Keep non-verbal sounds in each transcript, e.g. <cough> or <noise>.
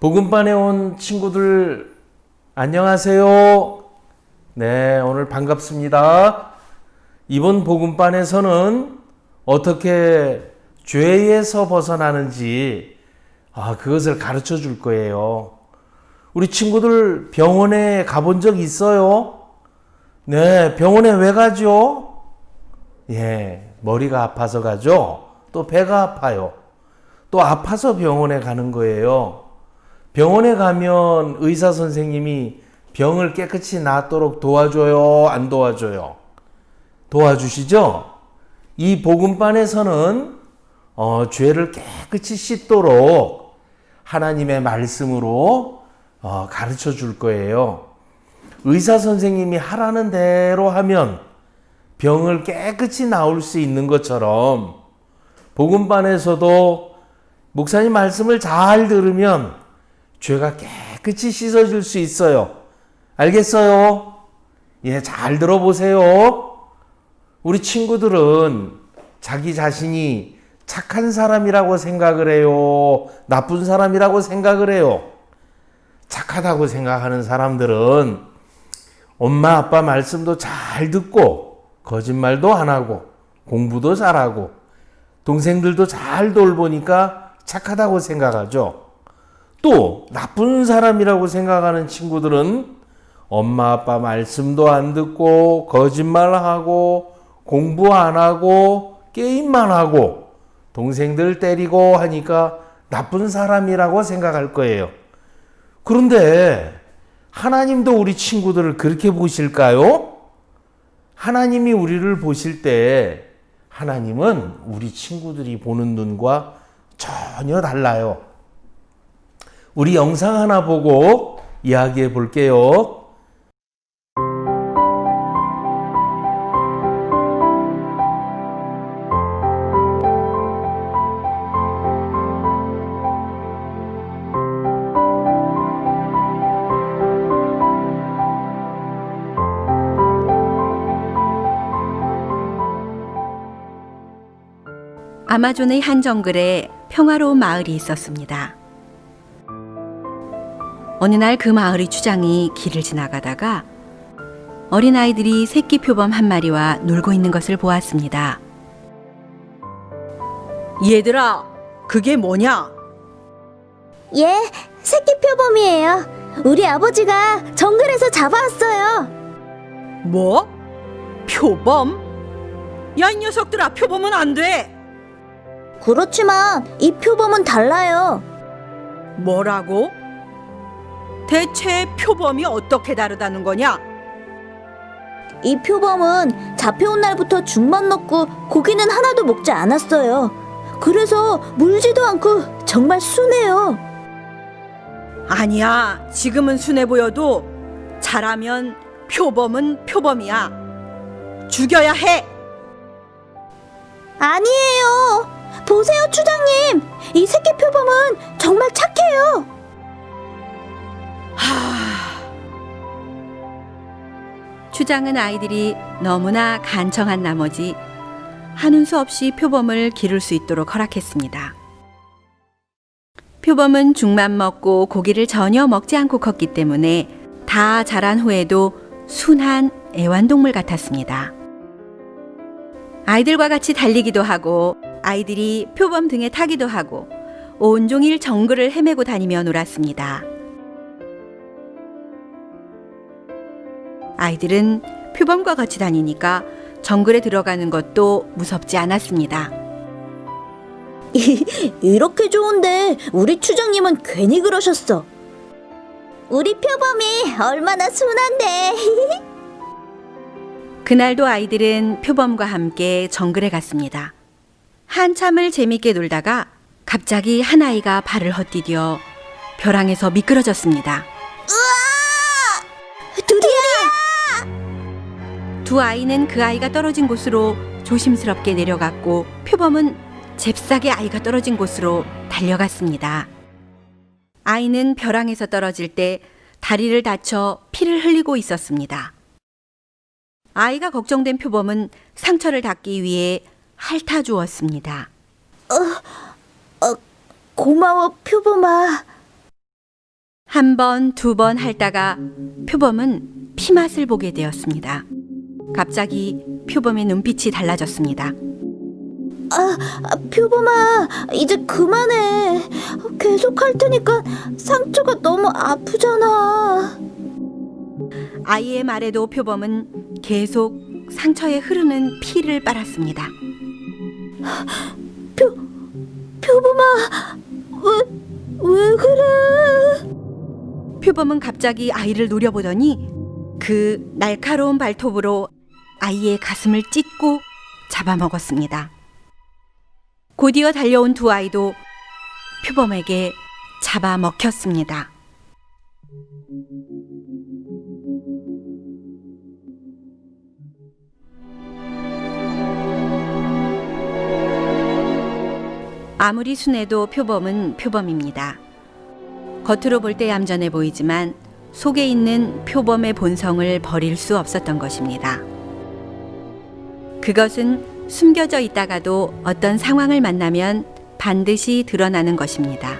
복음반에 온 친구들 안녕하세요. 네, 오늘 반갑습니다. 이번 복음반에서는 어떻게 죄에서 벗어나는지 아, 그것을 가르쳐 줄 거예요. 우리 친구들 병원에 가본 적 있어요? 네, 병원에 왜 가죠? 예, 머리가 아파서 가죠? 또 배가 아파요. 또 아파서 병원에 가는 거예요. 병원에 가면 의사 선생님이 병을 깨끗이 낫도록 도와줘요? 안 도와줘요? 도와주시죠? 이 복음반에서는 어, 죄를 깨끗이 씻도록 하나님의 말씀으로 어, 가르쳐 줄 거예요. 의사 선생님이 하라는 대로 하면 병을 깨끗이 나올 수 있는 것처럼 복음반에서도 목사님 말씀을 잘 들으면 죄가 깨끗이 씻어질 수 있어요. 알겠어요? 예, 잘 들어보세요. 우리 친구들은 자기 자신이 착한 사람이라고 생각을 해요. 나쁜 사람이라고 생각을 해요. 착하다고 생각하는 사람들은 엄마 아빠 말씀도 잘 듣고 거짓말도 안 하고 공부도 잘하고 동생들도 잘 돌보니까 착하다고 생각하죠. 또 나쁜 사람이라고 생각하는 친구들은 엄마 아빠 말씀도 안 듣고 거짓말하고 공부 안 하고 게임만 하고 동생들 때리고 하니까 나쁜 사람이라고 생각할 거예요. 그런데 하나님도 우리 친구들을 그렇게 보실까요? 하나님이 우리를 보실 때 하나님은 우리 친구들이 보는 눈과 전혀 달라요. 우리 영상 하나 보고 이야기해 볼게요. 아마존의 한 정글에 평화로운 마을이 있었습니다. 어느 날 그 마을의 주장이 길을 지나가다가 어린아이들이 새끼 표범 한 마리와 놀고 있는 것을 보았습니다. 얘들아, 그게 뭐냐? 예, 새끼 표범이에요. 우리 아버지가 정글에서 잡아왔어요. 뭐? 표범? 야, 이 녀석들아, 표범은 안 돼! 그렇지만 이 표범은 달라요. 뭐라고? 대체 표범이 어떻게 다르다는 거냐? 이 표범은 잡혀온 날부터 죽만 먹고 고기는 하나도 먹지 않았어요. 그래서 물지도 않고 정말 순해요. 아니야, 지금은 순해 보여도 잘하면 표범은 표범이야. 죽여야 해! 아니에요. 보세요, 추장님. 이 새끼 표범은 정말 착해요. 추장은 아이들이 너무나 간청한 나머지 하는 수 없이 표범을 기를 수 있도록 허락했습니다. 표범은 죽만 먹고 고기를 전혀 먹지 않고 컸기 때문에 다 자란 후에도 순한 애완동물 같았습니다. 아이들과 같이 달리기도 하고 아이들이 표범 등에 타기도 하고 온종일 정글을 헤매고 다니며 놀았습니다. 아이들은 표범과 같이 다니니까 정글에 들어가는 것도 무섭지 않았습니다. 이렇게 좋은데 우리 추장님은 괜히 그러셨어. 우리 표범이 얼마나 순한데. <laughs> 그날도 아이들은 표범과 함께 정글에 갔습니다. 한참을 재밌게 놀다가 갑자기 한 아이가 발을 헛디뎌 벼랑에서 미끄러졌습니다. 둘이 두 아이는 그 아이가 떨어진 곳으로 조심스럽게 내려갔고 표범은 잽싸게 아이가 떨어진 곳으로 달려갔습니다. 아이는 벼랑에서 떨어질 때 다리를 다쳐 피를 흘리고 있었습니다. 아이가 걱정된 표범은 상처를 닦기 위해 핥아 주었습니다. 고마워, 표범아. 한 번, 두 번 핥다가 표범은 피맛을 보게 되었습니다. 갑자기 표범의 눈빛이 달라졌습니다. 아, 표범아, 이제 그만해. 계속 할 테니까 상처가 너무 아프잖아. 아이의 말에도 표범은 계속 상처에 흐르는 피를 빨았습니다. 표범아, 왜, 왜 그래? 표범은 갑자기 아이를 노려보더니 그 날카로운 발톱으로 아이의 가슴을 찢고 잡아먹었습니다. 곧이어 달려온 두 아이도 표범에게 잡아먹혔습니다. 아무리 순해도 표범은 표범입니다. 겉으로 볼 때 얌전해 보이지만 속에 있는 표범의 본성을 버릴 수 없었던 것입니다. 그것은 숨겨져 있다가도 어떤 상황을 만나면 반드시 드러나는 것입니다.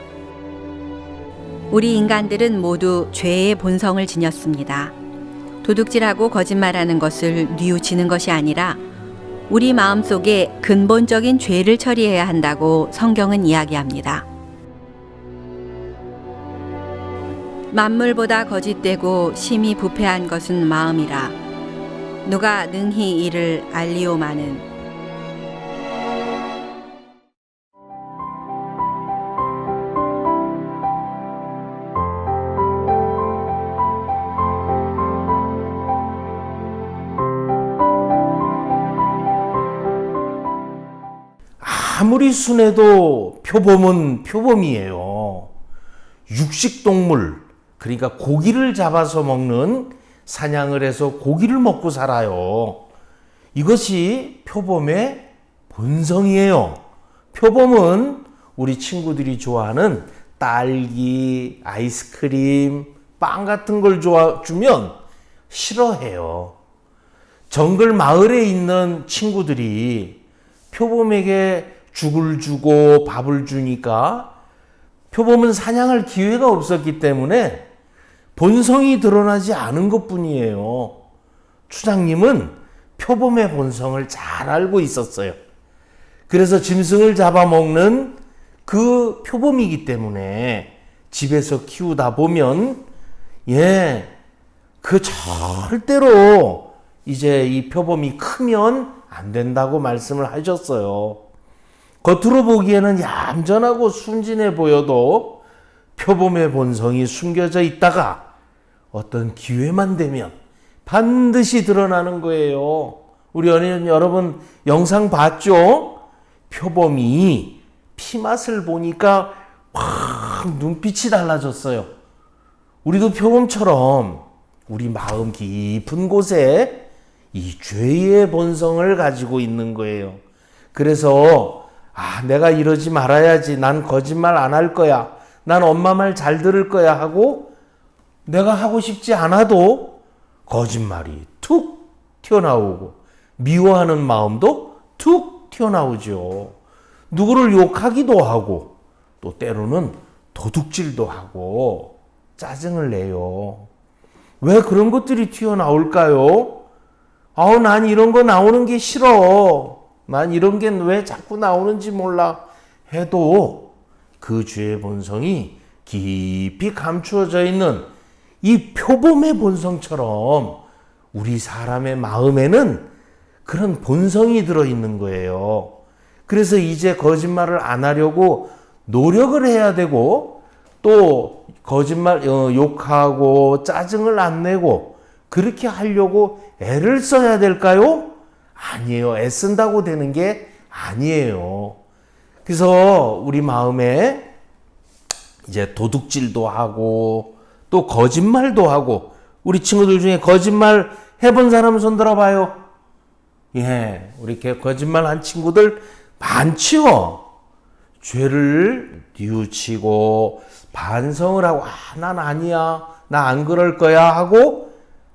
우리 인간들은 모두 죄의 본성을 지녔습니다. 도둑질하고 거짓말하는 것을 뉘우치는 것이 아니라 우리 마음 속에 근본적인 죄를 처리해야 한다고 성경은 이야기합니다. 만물보다 거짓되고 심히 부패한 것은 마음이라 누가 능히 이를 알리오마는 아무리 순해도 표범은 표범이에요. 육식동물, 그러니까 고기를 잡아서 먹는 사냥을 해서 고기를 먹고 살아요. 이것이 표범의 본성이에요. 표범은 우리 친구들이 좋아하는 딸기, 아이스크림, 빵 같은 걸 좋아 주면 싫어해요. 정글 마을에 있는 친구들이 표범에게 죽을 주고 밥을 주니까 표범은 사냥할 기회가 없었기 때문에 본성이 드러나지 않은 것 뿐이에요. 추장님은 표범의 본성을 잘 알고 있었어요. 그래서 짐승을 잡아먹는 그 표범이기 때문에 집에서 키우다 보면, 예, 그 절대로 이제 이 표범이 크면 안 된다고 말씀을 하셨어요. 겉으로 보기에는 얌전하고 순진해 보여도 표범의 본성이 숨겨져 있다가 어떤 기회만 되면 반드시 드러나는 거예요. 우리 여러분 영상 봤죠? 표범이 피맛을 보니까 확 눈빛이 달라졌어요. 우리도 표범처럼 우리 마음 깊은 곳에 이 죄의 본성을 가지고 있는 거예요. 그래서 아, 내가 이러지 말아야지. 난 거짓말 안 할 거야. 난 엄마 말 잘 들을 거야 하고 내가 하고 싶지 않아도 거짓말이 툭 튀어나오고 미워하는 마음도 툭 튀어나오죠. 누구를 욕하기도 하고 또 때로는 도둑질도 하고 짜증을 내요. 왜 그런 것들이 튀어나올까요? 아우, 난 이런 거 나오는 게 싫어. 난 이런 게 왜 자꾸 나오는지 몰라. 해도 그 죄의 본성이 깊이 감추어져 있는 이 표범의 본성처럼 우리 사람의 마음에는 그런 본성이 들어있는 거예요. 그래서 이제 거짓말을 안 하려고 노력을 해야 되고 또 거짓말 어, 욕하고 짜증을 안 내고 그렇게 하려고 애를 써야 될까요? 아니에요. 애쓴다고 되는 게 아니에요. 그래서 우리 마음에 이제 도둑질도 하고 또 거짓말도 하고 우리 친구들 중에 거짓말 해본 사람 손 들어봐요. 예, 우리 거짓말 한 친구들 많죠. 죄를 뉘우치고 반성을 하고 아, 난 아니야. 나 안 그럴 거야 하고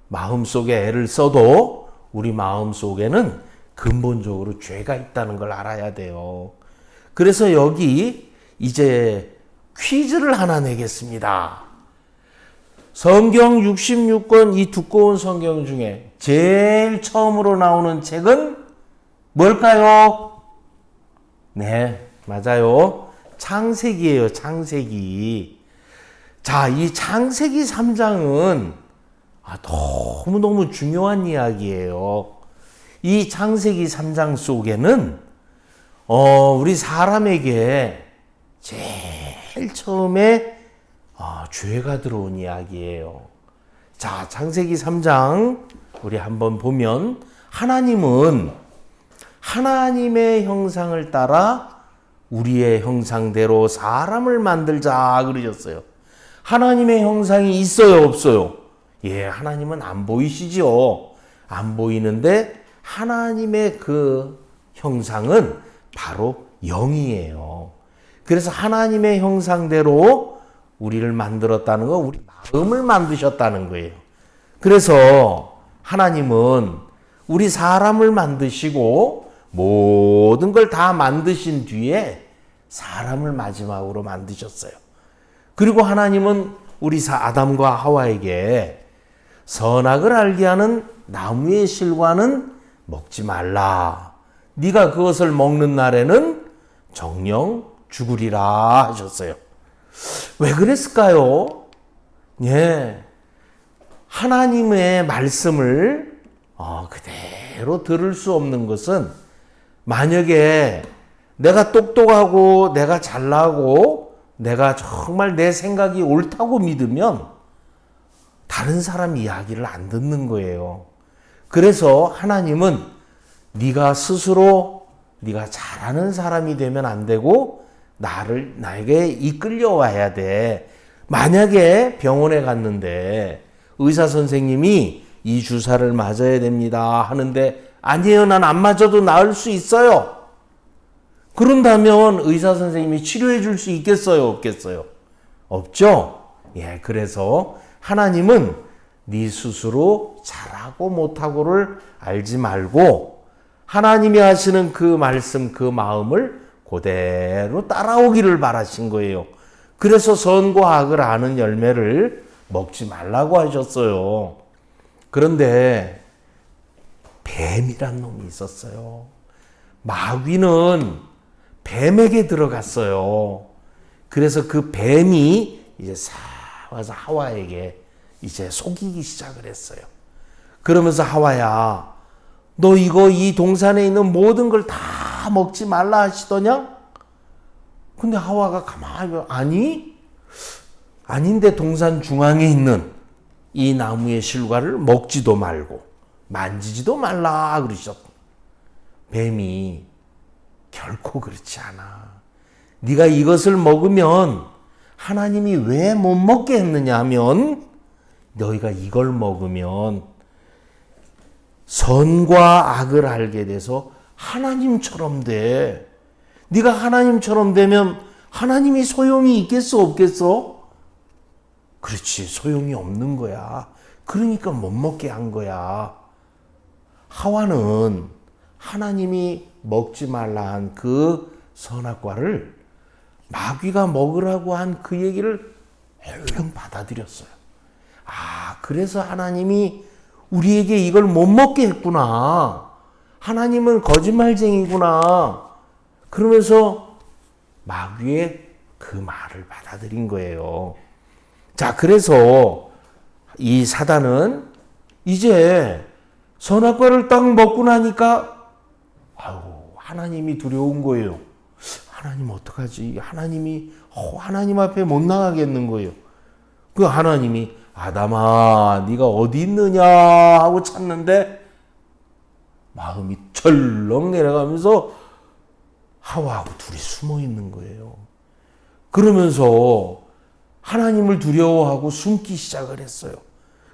마음속에 애를 써도 우리 마음속에는 근본적으로 죄가 있다는 걸 알아야 돼요. 그래서 여기 이제 퀴즈를 하나 내겠습니다. 성경 66권 이 두꺼운 성경 중에 제일 처음으로 나오는 책은 뭘까요? 네, 맞아요. 창세기예요, 창세기. 자, 이 창세기 3장은 아, 너무너무 중요한 이야기예요. 이 창세기 3장 속에는 어, 우리 사람에게 제일 처음에 아, 죄가 들어온 이야기예요. 자, 창세기 3장 우리 한번 보면 하나님은 하나님의 형상을 따라 우리의 형상대로 사람을 만들자 그러셨어요. 하나님의 형상이 있어요, 없어요? 예, 하나님은 안 보이시죠. 안 보이는데 하나님의 그 형상은 바로 영이에요. 그래서 하나님의 형상대로 우리를 만들었다는 거, 우리 마음을 만드셨다는 거예요. 그래서 하나님은 우리 사람을 만드시고 모든 걸 다 만드신 뒤에 사람을 마지막으로 만드셨어요. 그리고 하나님은 우리 사 아담과 하와에게 선악을 알게 하는 나무의 실과는 먹지 말라. 네가 그것을 먹는 날에는 정령 죽으리라 하셨어요. 왜 그랬을까요? 예. 하나님의 말씀을 어, 그대로 들을 수 없는 것은 만약에 내가 똑똑하고 내가 잘나고 내가 정말 내 생각이 옳다고 믿으면 다른 사람 이야기를 안 듣는 거예요. 그래서 하나님은 네가 스스로 네가 잘하는 사람이 되면 안 되고 나를 나에게 이끌려 와야 돼. 만약에 병원에 갔는데 의사 선생님이 이 주사를 맞아야 됩니다 하는데 아니에요 난 안 맞아도 나을 수 있어요. 그런다면 의사 선생님이 치료해 줄 수 있겠어요 없겠어요? 없죠. 예 그래서 하나님은 네 스스로 잘하고 못하고를 알지 말고 하나님이 하시는 그 말씀 그 마음을 그대로 따라오기를 바라신 거예요. 그래서 선과 악을 아는 열매를 먹지 말라고 하셨어요. 그런데 뱀이란 놈이 있었어요. 마귀는 뱀에게 들어갔어요. 그래서 그 뱀이 이제 사 와서 하와에게 이제 속이기 시작을 했어요. 그러면서 하와야, 너 이거 이 동산에 있는 모든 걸 다 먹지 말라 하시더냐? 근데 하와가 가만히 아니 아닌데 동산 중앙에 있는 이 나무의 실과를 먹지도 말고 만지지도 말라 그러셨. 뱀이 결코 그렇지 않아. 네가 이것을 먹으면 하나님이 왜 못 먹게 했느냐 하면 너희가 이걸 먹으면 선과 악을 알게 돼서 하나님처럼 돼. 네가 하나님처럼 되면 하나님이 소용이 있겠어 없겠어? 그렇지 소용이 없는 거야. 그러니까 못 먹게 한 거야. 하와는 하나님이 먹지 말라 한 그 선악과를 마귀가 먹으라고 한 그 얘기를 얼른 받아들였어요. 아, 그래서 하나님이 우리에게 이걸 못 먹게 했구나. 하나님은 거짓말쟁이구나. 그러면서 마귀의 그 말을 받아들인 거예요. 자, 그래서 이 사단은 이제 선악과를 딱 먹고 나니까 아유, 하나님이 두려운 거예요. 하나님 어떡하지? 하나님이 어, 하나님 앞에 못 나가겠는 거예요. 그 하나님이 아담아, 네가 어디 있느냐 하고 찾는데 마음이 철렁 내려가면서 하와하고 둘이 숨어 있는 거예요. 그러면서 하나님을 두려워하고 숨기 시작을 했어요.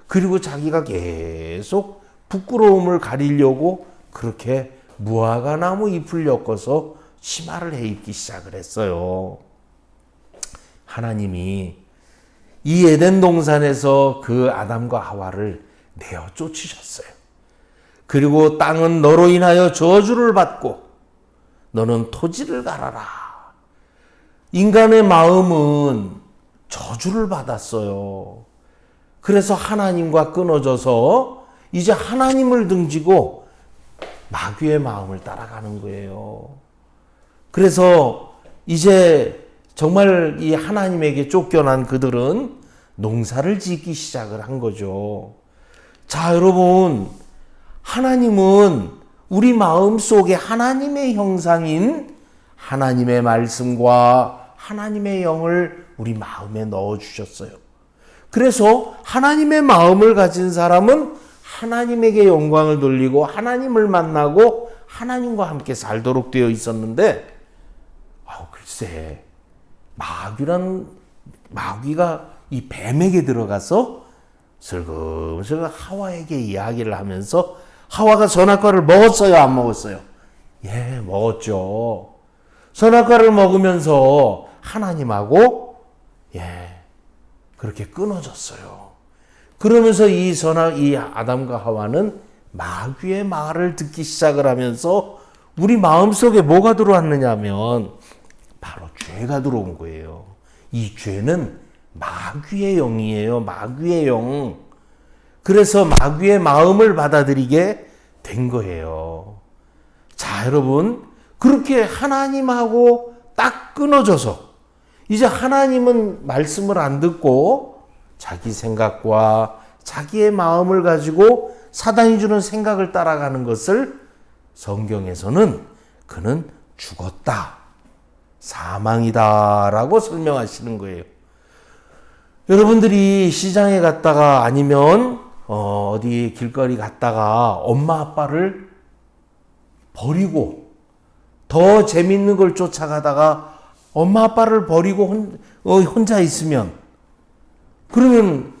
그리고 자기가 계속 부끄러움을 가리려고 그렇게 무화과 나무 잎을 엮어서 치마를 해 입기 시작을 했어요. 하나님이 이 에덴 동산에서 그 아담과 하와를 내어 쫓으셨어요. 그리고 땅은 너로 인하여 저주를 받고 너는 토지를 갈아라. 인간의 마음은 저주를 받았어요. 그래서 하나님과 끊어져서 이제 하나님을 등지고 마귀의 마음을 따라가는 거예요. 그래서 이제 정말 이 하나님에게 쫓겨난 그들은 농사를 짓기 시작을 한 거죠. 자, 여러분. 하나님은 우리 마음 속에 하나님의 형상인 하나님의 말씀과 하나님의 영을 우리 마음에 넣어 주셨어요. 그래서 하나님의 마음을 가진 사람은 하나님에게 영광을 돌리고 하나님을 만나고 하나님과 함께 살도록 되어 있었는데, 아우, 글쎄, 마귀란, 마귀가 이 뱀에게 들어가서 슬금슬금 하와에게 이야기를 하면서 하와가 선악과를 먹었어요, 안 먹었어요? 예, 먹었죠. 선악과를 먹으면서 하나님하고 예, 그렇게 끊어졌어요. 그러면서 이 선악 이 아담과 하와는 마귀의 말을 듣기 시작을 하면서 우리 마음속에 뭐가 들어왔느냐면 바로 죄가 들어온 거예요. 이 죄는 마귀의 영이에요. 마귀의 영. 그래서 마귀의 마음을 받아들이게 된 거예요. 자, 여러분. 그렇게 하나님하고 딱 끊어져서 이제 하나님은 말씀을 안 듣고 자기 생각과 자기의 마음을 가지고 사단이 주는 생각을 따라가는 것을 성경에서는 그는 죽었다. 사망이다라고 설명하시는 거예요. 여러분들이 시장에 갔다가 아니면 어, 어디 길거리 갔다가 엄마 아빠를 버리고 더 재밌는 걸 쫓아가다가 엄마 아빠를 버리고 혼, 어, 혼자 있으면 그러면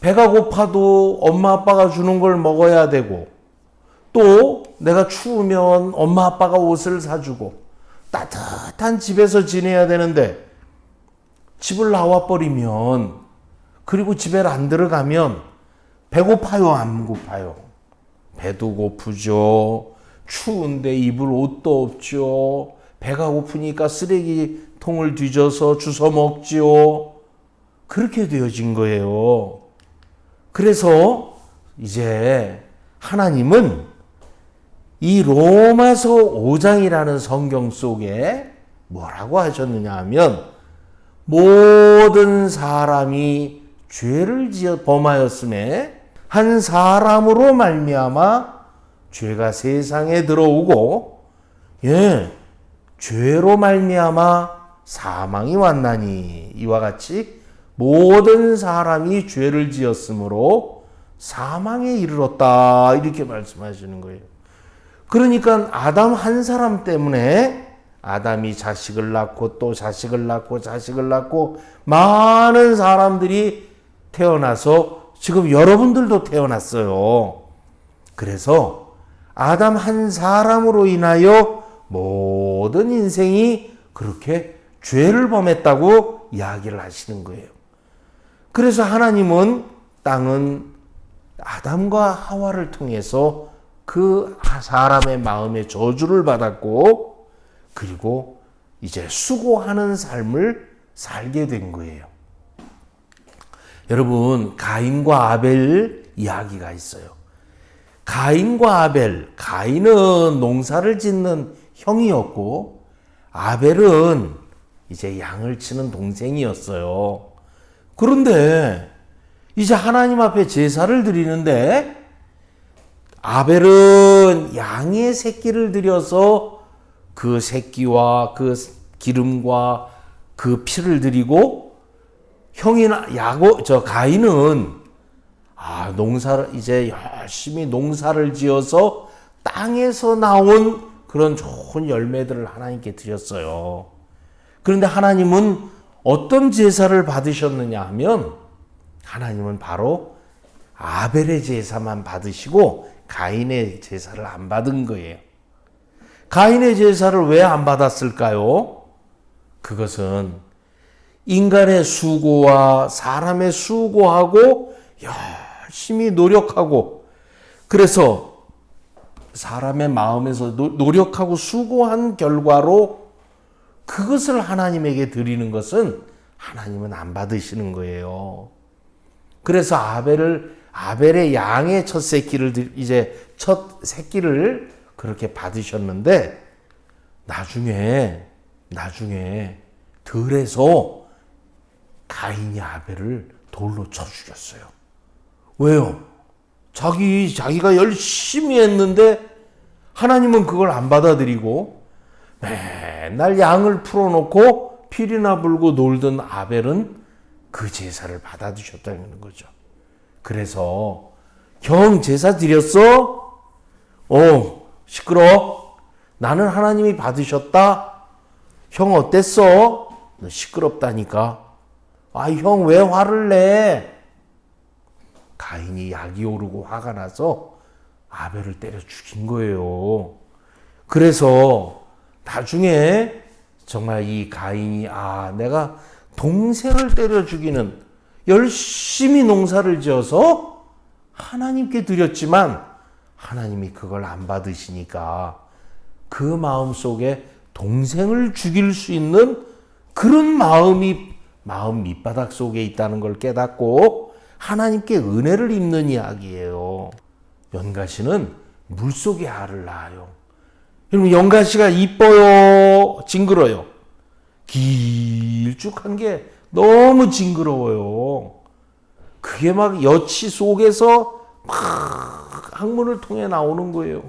배가 고파도 엄마 아빠가 주는 걸 먹어야 되고 또 내가 추우면 엄마 아빠가 옷을 사주고 따뜻한 집에서 지내야 되는데 집을 나와 버리면 그리고 집에 안 들어가면 배고파요 안 고파요? 배도 고프죠. 추운데 입을 옷도 없죠. 배가 고프니까 쓰레기통을 뒤져서 주워 먹지요 그렇게 되어진 거예요. 그래서 이제 하나님은 이 로마서 5장이라는 성경 속에 뭐라고 하셨느냐 하면 모든 사람이 죄를 지어 범하였음에 한 사람으로 말미암아 죄가 세상에 들어오고 예 죄로 말미암아 사망이 왔나니 이와 같이 모든 사람이 죄를 지었으므로 사망에 이르렀다 이렇게 말씀하시는 거예요. 그러니까 아담 한 사람 때문에 아담이 자식을 낳고 또 자식을 낳고 자식을 낳고 많은 사람들이 태어나서 지금 여러분들도 태어났어요. 그래서 아담 한 사람으로 인하여 모든 인생이 그렇게 죄를 범했다고 이야기를 하시는 거예요. 그래서 하나님은 땅은 아담과 하와를 통해서 그 사람의 마음에 저주를 받았고 그리고 이제 수고하는 삶을 살게 된 거예요. 여러분, 가인과 아벨 이야기가 있어요. 가인과 아벨, 가인은 농사를 짓는 형이었고, 아벨은 이제 양을 치는 동생이었어요. 그런데 이제 하나님 앞에 제사를 드리는데, 아벨은 양의 새끼를 들여서 그 새끼와 그 기름과 그 피를 드리고 형이나 야고 저 가인은 아 농사를 이제 열심히 농사를 지어서 땅에서 나온 그런 좋은 열매들을 하나님께 드렸어요. 그런데 하나님은 어떤 제사를 받으셨느냐 하면 하나님은 바로 아벨의 제사만 받으시고 가인의 제사를 안 받은 거예요. 가인의 제사를 왜 안 받았을까요? 그것은 인간의 수고와 사람의 수고하고 열심히 노력하고 그래서 사람의 마음에서 노력하고 수고한 결과로 그것을 하나님에게 드리는 것은 하나님은 안 받으시는 거예요. 그래서 아벨을 아벨의 양의 첫 새끼를 드- 이제 첫 새끼를 그렇게 받으셨는데 나중에 나중에 들에서 가인이 아벨을 돌로 쳐 죽였어요. 왜요? 자기 자기가 열심히 했는데 하나님은 그걸 안 받아들이고 맨날 양을 풀어놓고 피리나 불고 놀던 아벨은 그 제사를 받아주셨다는 거죠. 그래서 형 제사 드렸어? 어 시끄러. 나는 하나님이 받으셨다. 형 어땠어? 너 시끄럽다니까. 아 형 왜 화를 내? 가인이 약이 오르고 화가 나서 아벨을 때려 죽인 거예요. 그래서 나중에 정말 이 가인이 아 내가 동생을 때려 죽이는 열심히 농사를 지어서 하나님께 드렸지만 하나님이 그걸 안 받으시니까 그 마음 속에 동생을 죽일 수 있는 그런 마음이 마음 밑바닥 속에 있다는 걸 깨닫고 하나님께 은혜를 입는 이야기예요. 연가시는 물 속에 알을 낳아요. 여러분 연가시가 이뻐요, 징그러요. 길쭉한 게 너무 징그러워요. 그게 막 여치 속에서 막 항문을 통해 나오는 거예요.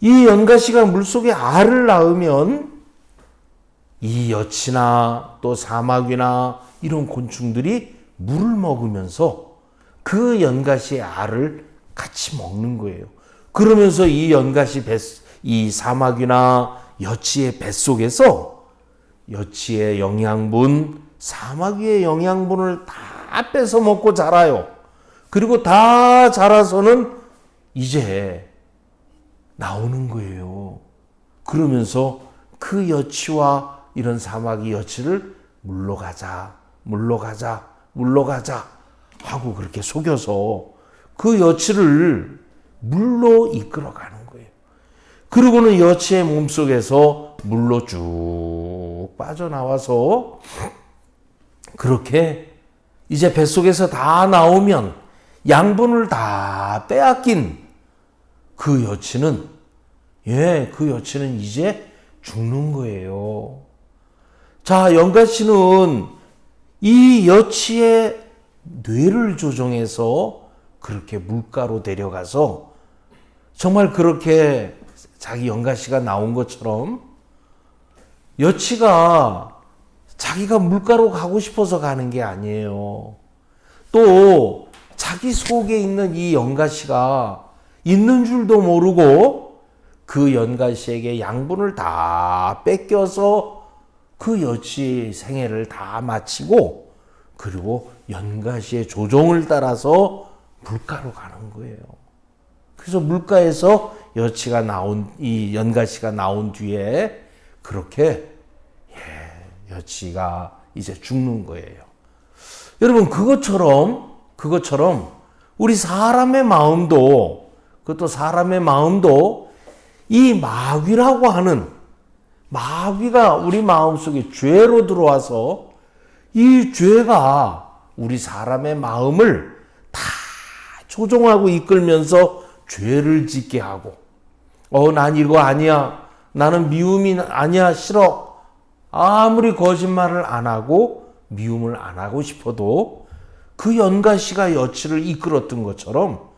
이 연가시가 물속에 알을 낳으면 이 여치나 또 사마귀나 이런 곤충들이 물을 먹으면서 그 연가시의 알을 같이 먹는 거예요. 그러면서 이 연가시 뱃, 이 사마귀나 여치의 뱃속에서 여치의 영양분, 사마귀의 영양분을 다 뺏어 먹고 자라요. 그리고 다 자라서는 이제 나오는 거예요. 그러면서 그 여치와 이런 사마귀 여치를 물러가자, 물러가자, 물러가자 하고 그렇게 속여서 그 여치를 물로 이끌어가는 거예요. 그리고는 여치의 몸속에서 물로 쭉 빠져나와서 그렇게 이제 뱃속에서 다 나오면 양분을 다 빼앗긴 그 여치는 예, 그 여치는 이제 죽는 거예요. 자, 영가 씨는 이 여치의 뇌를 조종해서 그렇게 물가로 데려가서 정말 그렇게 자기 영가 씨가 나온 것처럼 여치가 자기가 물가로 가고 싶어서 가는 게 아니에요. 또 자기 속에 있는 이 연가 씨가 있는 줄도 모르고 그 연가 씨에게 양분을 다 뺏겨서 그 여치 생애를 다 마치고 그리고 연가 씨의 조종을 따라서 물가로 가는 거예요. 그래서 물가에서 여치가 나온 이 연가 씨가 나온 뒤에 그렇게 예, 여치가 이제 죽는 거예요. 여러분 그것처럼 그것처럼 우리 사람의 마음도 그것도 사람의 마음도 이 마귀라고 하는 마귀가 우리 마음속에 죄로 들어와서 이 죄가 우리 사람의 마음을 다 조종하고 이끌면서 죄를 짓게 하고 어 난 이거 아니야 나는 미움이 아니야 싫어 아무리 거짓말을 안 하고 미움을 안 하고 싶어도 그 연가시가 여치를 이끌었던 것처럼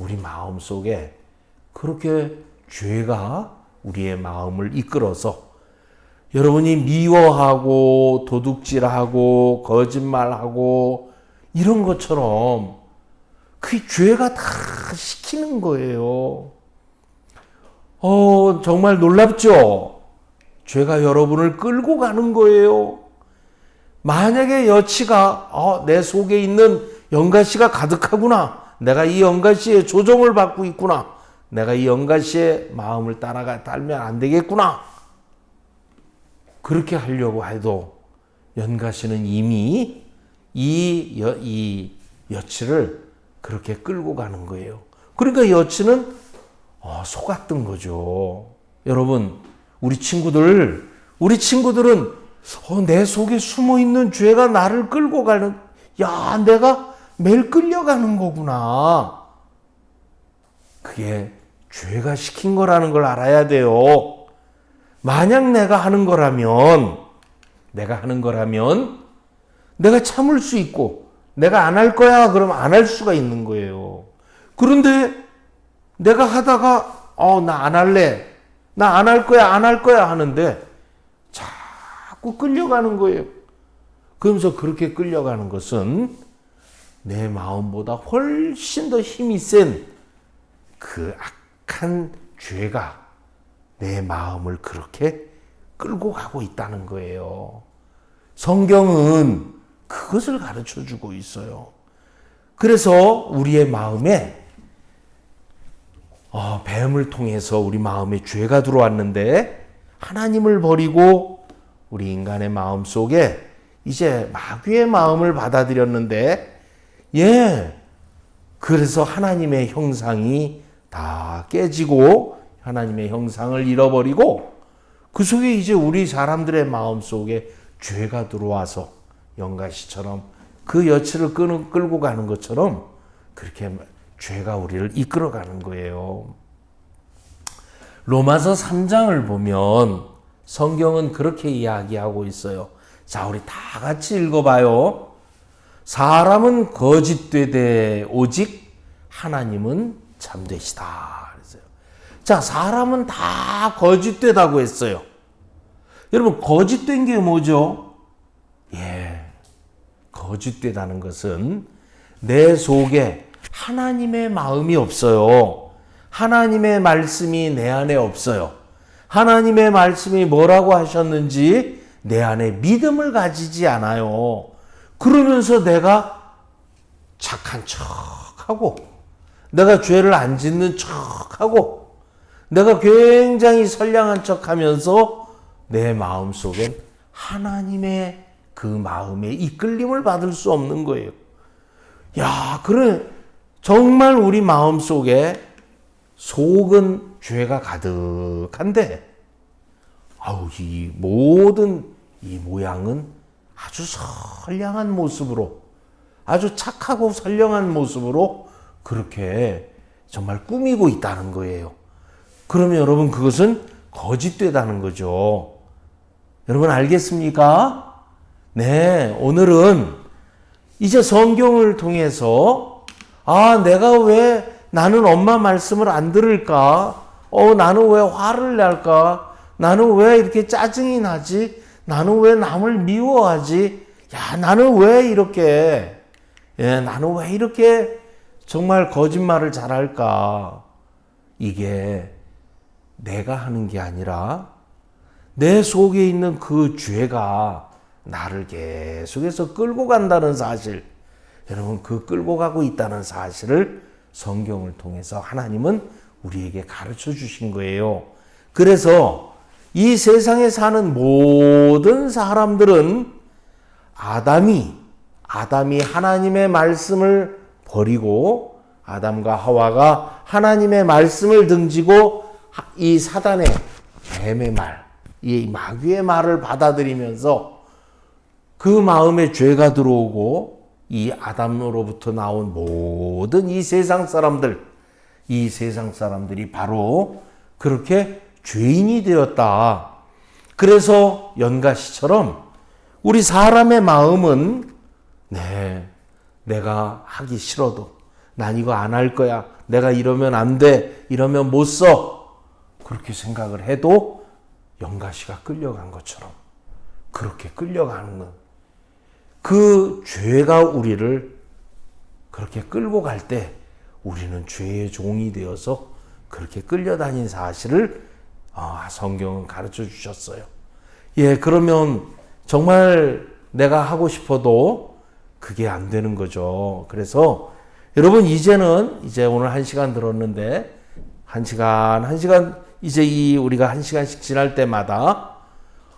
우리 마음 속에 그렇게 죄가 우리의 마음을 이끌어서 여러분이 미워하고 도둑질하고 거짓말하고 이런 것처럼 그 죄가 다 시키는 거예요. 어, 정말 놀랍죠? 죄가 여러분을 끌고 가는 거예요. 만약에 여치가 어, 내 속에 있는 영가시가 가득하구나. 내가 이 영가시의 조종을 받고 있구나. 내가 이 영가시의 마음을 따라가 달면 안 되겠구나. 그렇게 하려고 해도 연가시는 이미 이, 여, 이 여치를 그렇게 끌고 가는 거예요. 그러니까 여치는 어, 속았던 거죠. 여러분, 우리 친구들, 우리 친구들은 어, 내 속에 숨어 있는 죄가 나를 끌고 가는 야, 내가 매일 끌려가는 거구나. 그게 죄가 시킨 거라는 걸 알아야 돼요. 만약 내가 하는 거라면, 내가 하는 거라면, 내가 참을 수 있고, 내가 안 할 거야, 그러면 안할 수가 있는 거예요. 그런데 내가 하다가, 어, 나 안 할래. 나 안 할 거야, 안 할 거야 하는데, 자꾸 끌려가는 거예요. 그러면서 그렇게 끌려가는 것은 내 마음보다 훨씬 더 힘이 센 그 악한 죄가 내 마음을 그렇게 끌고 가고 있다는 거예요. 성경은 그것을 가르쳐 주고 있어요. 그래서 우리의 마음에 어, 뱀을 통해서 우리 마음에 죄가 들어왔는데 하나님을 버리고 우리 인간의 마음 속에 이제 마귀의 마음을 받아들였는데 예 그래서 하나님의 형상이 다 깨지고 하나님의 형상을 잃어버리고 그 속에 이제 우리 사람들의 마음 속에 죄가 들어와서 영가시처럼 그 여치를 끌고 가는 것처럼 그렇게 죄가 우리를 이끌어가는 거예요. 로마서 3장을 보면 성경은 그렇게 이야기하고 있어요. 자, 우리 다 같이 읽어봐요. 사람은 거짓되되 오직 하나님은 참되시다. 자, 사람은 다 거짓되다고 했어요. 여러분, 거짓된 게 뭐죠? 예. 거짓되다는 것은 내 속에 하나님의 마음이 없어요. 하나님의 말씀이 내 안에 없어요. 하나님의 말씀이 뭐라고 하셨는지 내 안에 믿음을 가지지 않아요. 그러면서 내가 착한 척하고 내가 죄를 안 짓는 척하고 내가 굉장히 선량한 척하면서 내 마음 속엔 하나님의 그 마음의 이끌림을 받을 수 없는 거예요. 야, 그래 정말 우리 마음 속에 속은 죄가 가득한데 아우 이 모든 이 모양은 아주 선량한 모습으로 아주 착하고 선량한 모습으로 그렇게 정말 꾸미고 있다는 거예요. 그러면 여러분 그것은 거짓되다는 거죠. 여러분 알겠습니까? 네, 오늘은 이제 성경을 통해서 아, 내가 왜 나는 엄마 말씀을 안 들을까? 어, 나는 왜 화를 낼까? 나는 왜 이렇게 짜증이 나지? 나는 왜 남을 미워하지? 야, 나는 왜 이렇게, 예, 나는 왜 이렇게 정말 거짓말을 잘할까? 이게 내가 하는 게 아니라 내 속에 있는 그 죄가 나를 계속해서 끌고 간다는 사실, 여러분 그 끌고 가고 있다는 사실을 성경을 통해서 하나님은 우리에게 가르쳐 주신 거예요. 그래서 이 세상에 사는 모든 사람들은 아담이 아담이 하나님의 말씀을 버리고 아담과 하와가 하나님의 말씀을 등지고 이 사단의 뱀의 말, 이 마귀의 말을 받아들이면서 그 마음에 죄가 들어오고 이 아담으로부터 나온 모든 이 세상 사람들, 이 세상 사람들이 바로 그렇게 죄인이 되었다. 그래서 연가시처럼 우리 사람의 마음은 네, 내가 하기 싫어도 난 이거 안 할 거야. 내가 이러면 안 돼. 이러면 못 써. 그렇게 생각을 해도 영가시가 끌려간 것처럼 그렇게 끌려가는 건 그 죄가 우리를 그렇게 끌고 갈 때 우리는 죄의 종이 되어서 그렇게 끌려다닌 사실을 아, 성경은 가르쳐 주셨어요. 예, 그러면 정말 내가 하고 싶어도 그게 안 되는 거죠. 그래서 여러분 이제는 이제 오늘 한 시간 들었는데 한 시간 한 시간 이제 이 우리가 한 시간씩 지날 때마다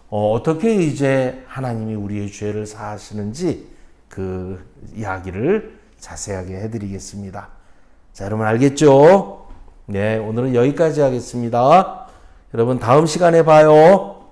어, 떻게 이제 하나님이 우리의 죄를 사하시는지 그 이야기를 자세하게 해드리겠습니다. 자, 여러분 알겠죠? 네, 오늘은 여기까지 하겠습니다. 여러분 다음 시간에 봐요.